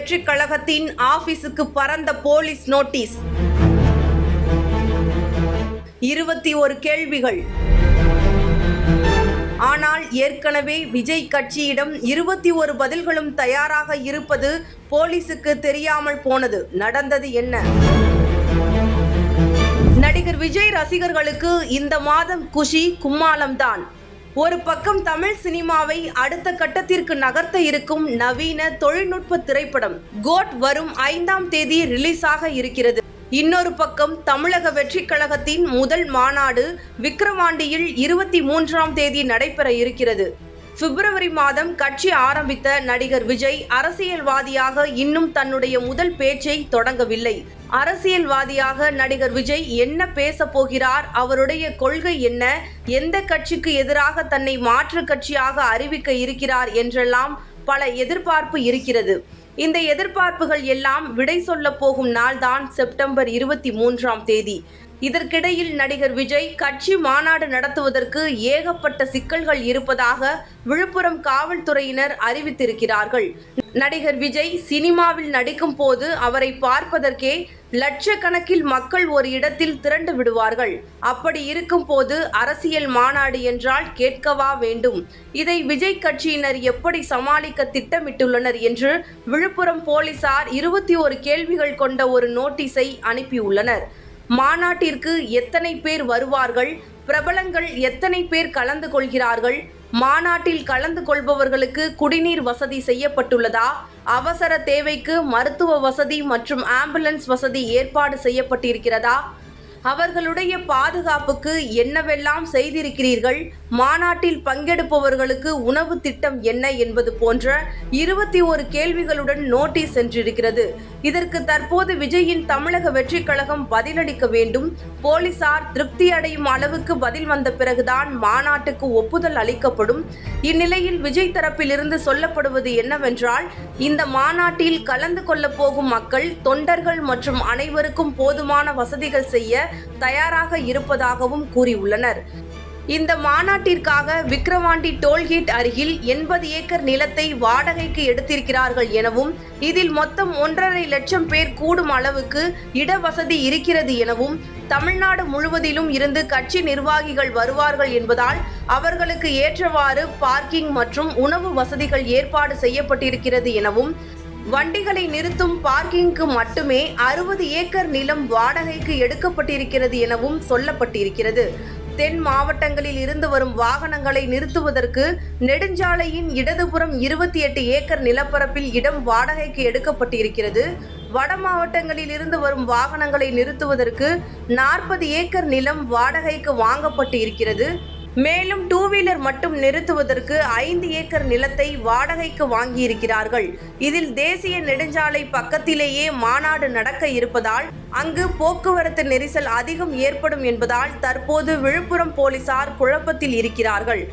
வெற்றிக் கழகத்தின் ஆபீஸுக்கு பறந்த போலீஸ் நோட்டீஸ். இருபத்தி ஒரு கேள்விகள். ஆனால் ஏற்கனவே விஜய் கட்சியிடம் இருபத்தி ஒரு பதில்களும் தயாராக இருப்பது போலீசுக்கு தெரியாமல் போனது. நடந்தது என்ன? நடிகர் விஜய் ரசிகர்களுக்கு இந்த மாதம் குஷி கும்மாளம்தான். ஒரு பக்கம் தமிழ் சினிமாவை அடுத்த கட்டத்திற்கு நகர்த்த இருக்கும் நவீன தொழில்நுட்ப திரைப்படம் கோட் வரும் ஐந்தாம் தேதி ரிலீஸ் ஆக இருக்கிறது. இன்னொரு பக்கம் தமிழக வெற்றி கழகத்தின் முதல் மாநாடு விக்கிரவாண்டியில் இருபத்தி மூன்றாம் தேதி நடைபெற இருக்கிறது. பிப்ரவரி மாதம் கட்சி ஆரம்பித்த நடிகர் விஜய் அரசியல்வாதியாக இன்னும் தன்னுடைய முதல் பேச்சை தொடங்கவில்லை. அரசியல்வாதியாக நடிகர் விஜய் என்ன பேச போகிறார் அவருடைய கொள்கை என்ன எந்த கட்சிக்கு எதிராக தன்னை மாற்று கட்சியாக அறிவிக்க இருக்கிறார் என்றெல்லாம் பல எதிர்பார்ப்பு இருக்கிறது. இந்த எதிர்பார்ப்புகள் எல்லாம் விடை சொல்ல போகும் நாள்தான் செப்டம்பர் இருபத்தி மூன்றாம் தேதி. இதற்கிடையில் நடிகர் விஜய் கட்சி மாநாடு நடத்துவதற்கு ஏகப்பட்ட சிக்கல்கள் இருப்பதாக விழுப்புரம் காவல்துறையினர் அறிவித்திருக்கிறார்கள். நடிகர் விஜய் சினிமாவில் நடிக்கும் போது அவரை பார்ப்பதற்கே லட்சக்கணக்கில் மக்கள் ஒரு இடத்தில் திரண்டு விடுவார்கள். அப்படி இருக்கும் போது அரசியல் மாநாடு என்றால் கேட்கவா வேண்டும்? இதை விஜய் கட்சியினர் எப்படி சமாளிக்க திட்டமிட்டுள்ளனர் என்று விழுப்புரம் போலீசார் இருபத்தி ஒரு கேள்விகள் கொண்ட ஒரு நோட்டீஸை அனுப்பியுள்ளனர். மாநாட்டிற்கு எத்தனை பேர் வருவார்கள்? பிரபலங்கள் எத்தனை பேர் கலந்து கொள்கிறார்கள்? மாநாட்டில் கலந்து கொள்பவர்களுக்கு குடிநீர் வசதி செய்யப்பட்டுள்ளதா? அவசர தேவைக்கு மருத்துவ வசதி மற்றும் ஆம்புலன்ஸ் வசதி ஏற்பாடு செய்யப்பட்டிருக்கிறதா? அவர்களுடைய பாதுகாப்புக்கு என்னவெல்லாம் செய்திருக்கிறீர்கள்? மாநாட்டில் பங்கெடுப்பவர்களுக்கு உணவு திட்டம் என்ன என்பது போன்ற இருபத்தி ஒரு கேள்விகளுடன் நோட்டீஸ் சென்றிருக்கிறது. இதற்கு தற்போது விஜயின் தமிழக வெற்றிக் கழகம் பதிலளிக்க வேண்டும். போலீசார் திருப்தி அடையும் அளவுக்கு பதில் வந்த பிறகுதான் மாநாட்டுக்கு ஒப்புதல் அளிக்கப்படும். இந்நிலையில் விஜய் தரப்பிலிருந்து சொல்லப்படுவது என்னவென்றால் இந்த மாநாட்டில் கலந்து கொள்ளப் போகும் மக்கள் தொண்டர்கள் மற்றும் அனைவருக்கும் போதுமான வசதிகள் செய்ய தயாராக இருப்பதாகவும் கூறியுள்ளனர். இந்த மாநாட்டிற்காக விக்கிரவாண்டி டோல்கேட் அருகில் எண்பது ஏக்கர் நிலத்தை வாடகைக்கு எடுத்திருக்கிறார்கள் எனவும் இதில் மொத்தம் ஒன்றரை லட்சம் பேர் கூடும் அளவுக்கு இடவசதி இருக்கிறது எனவும் தமிழ்நாடு முழுவதிலும் இருந்து கட்சி நிர்வாகிகள் வருவார்கள் என்பதால் அவர்களுக்கு ஏற்றவாறு பார்க்கிங் மற்றும் உணவு வசதிகள் ஏற்பாடு செய்யப்பட்டிருக்கிறது எனவும் வண்டிகளை நிறுத்தும் பார்க்கிங்க்கு மட்டுமே அறுபது ஏக்கர் நிலம் வாடகைக்கு எடுக்கப்பட்டிருக்கிறது எனவும் சொல்லப்பட்டிருக்கிறது. தென் மாவட்டங்களில் இருந்து வரும் வாகனங்களை நிறுத்துவதற்கு நெடுஞ்சாலையின் இடதுபுறம் இருபத்தி எட்டு ஏக்கர் நிலப்பரப்பில் இடம் வாடகைக்கு எடுக்கப்பட்டிருக்கிறது. வட மாவட்டங்களில் இருந்து வரும் வாகனங்களை நிறுத்துவதற்கு நாற்பது ஏக்கர் நிலம் வாடகைக்கு வாங்கப்பட்டு இருக்கிறது மேலும் டூ வீலர் மட்டும் நிறுத்துவதற்கு ஐந்து ஏக்கர் நிலத்தை வாடகைக்கு வாங்கியிருக்கிறார்கள். இதில் தேசிய நெடுஞ்சாலை பக்கத்திலேயே மாநாடு நடக்க இருப்பதால் அங்கு போக்குவரத்து நெரிசல் அதிகம் ஏற்படும் என்பதால் தற்போது விழுப்புரம் போலீசார் குழப்பத்தில் இருக்கிறார்கள்.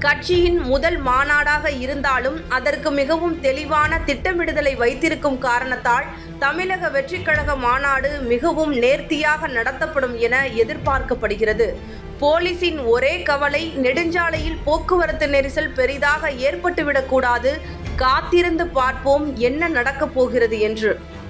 கட்சியின் முதல் மாநாடாக இருந்தாலும் அதற்கு மிகவும் தெளிவான திட்டமிடுதலை வைத்திருக்கும் காரணத்தால் தமிழக வெற்றிக்கழக மாநாடு மிகவும் நேர்த்தியாக நடத்தப்படும் என எதிர்பார்க்கப்படுகிறது. போலீசின் ஒரே கவலை நெடுஞ்சாலையில் போக்குவரத்து நெரிசல் பெரிதாக ஏற்பட்டுவிடக்கூடாது. காத்திருந்து பார்ப்போம் என்ன நடக்கப் போகிறது என்று.